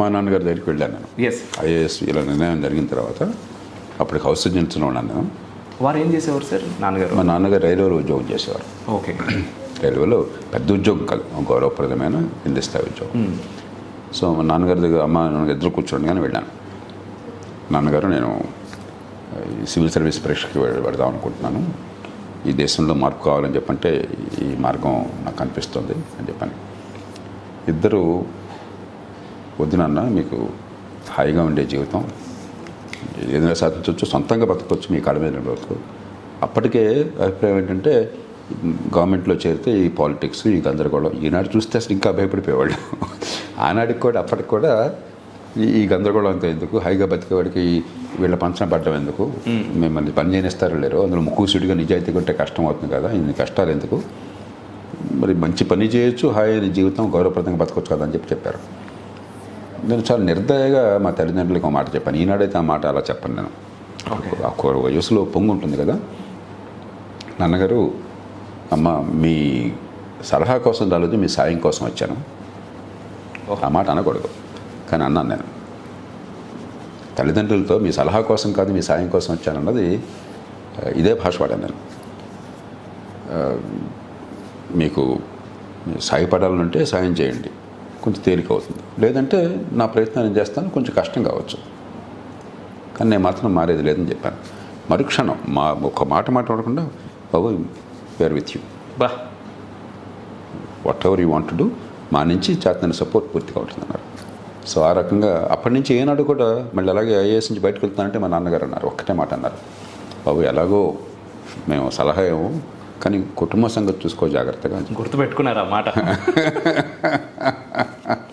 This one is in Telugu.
మా నాన్నగారి దగ్గరికి వెళ్ళాను నేను. ఎస్ ఐఏఎస్ ఇలా నిర్ణయం జరిగిన తర్వాత అప్పటికి హౌస్ సర్జన్స్లో ఉన్నాను నేను. వారు ఏం చేసేవారు సార్? నాన్నగారు? మా నాన్నగారు రైల్వేలో ఉద్యోగం చేసేవారు. ఓకే. రైల్వేలో పెద్ద ఉద్యోగం కాదు గౌరవప్రదమైన కింది స్థాయి ఉద్యోగం సో మా నాన్నగారి దగ్గర అమ్మ నాన్నగారు ఇద్దరు కూర్చోండి కానీ వెళ్ళాను. నాన్నగారు నేను సివిల్ సర్వీస్ పరీక్షకి వెళదాం అనుకుంటున్నాను. ఈ దేశంలో మార్పు కావాలని చెప్పంటే ఈ మార్గం నాకు కనిపిస్తుంది అని చెప్పాను. ఇద్దరు వద్దు నాన్న మీకు హాయిగా ఉండే జీవితం. ఏదైనా సాధించవచ్చు సొంతంగా బతకొచ్చు మీ కాళ్ళ మీద అప్పటికే అభిప్రాయం ఏంటంటే గవర్నమెంట్లో చేరితే ఈ పాలిటిక్స్ ఈ గందరగోళం ఈనాడు చూస్తే అసలు ఇంకా భయపడిపోయేవాళ్ళు. ఆనాడికి కూడా అప్పటికి కూడా ఈ- గందరగోళం అంతా ఎందుకు? హైగా బతికేవాడికి వీళ్ళ పంచన పడ్డం ఎందుకు? మిమ్మల్ని పని చేయనిస్తారో లేరో? అందులో ముక్కుసుడిగా నిజాయితీగా ఉంటే కష్టం అవుతుంది కదా ఇన్ని కష్టాలు ఎందుకు? మరి మంచి పని చేయొచ్చు హాయిని జీవితం గౌరవప్రదంగా బతకొచ్చు కదా అని చెప్పి చెప్పారు. నేను చాలా నిర్దయగా మా తల్లిదండ్రులకు ఒక మాట చెప్పాను. ఈనాడైతే ఆ మాట అలా చెప్పను నేను. ఆ వయసులో పొంగు ఉంటుంది కదా. నాన్నగారు అమ్మ మీ సలహా కోసం రాలేదు మీ సాయం కోసం వచ్చాను. ఆ మాట అనకూడదు. కానీ అన్నాను నేను. తల్లిదండ్రులతో మీ సలహా కోసం కాదు మీ సాయం కోసం వచ్చాను అన్నది ఇదే భాష వాడాను నేను. మీకు సాయపడాలంటే సాయం చేయండి. కొంచెం తేలిక అవుతుంది. లేదంటే నా ప్రయత్నం నేను చేస్తాను కొంచెం కష్టం కావచ్చు. కానీ నేను మాత్రం మారేది లేదని చెప్పాను. మరుక్షణం మా ఒక మాట మాట్లాడకుండా బాబు వేర్ విత్ యూ బా. Whatever you want do మా నుంచి చేతన సపోర్ట్ పూర్తిగా ఉంటుందన్నారు సో ఆ రకంగా అప్పటి నుంచి ఏనాడు కూడా మళ్ళీ అలాగే ఐఏఎస్ నుంచి బయటకు వెళ్తానంటే మా నాన్నగారు అన్నారు. ఒక్కటే మాట అన్నారు. బాబు ఎలాగో మేము సలహా ఏమో కానీ కుటుంబ సంగతి చూసుకో జాగ్రత్తగా. గుర్తుపెట్టుకున్నారు ఆ మాట.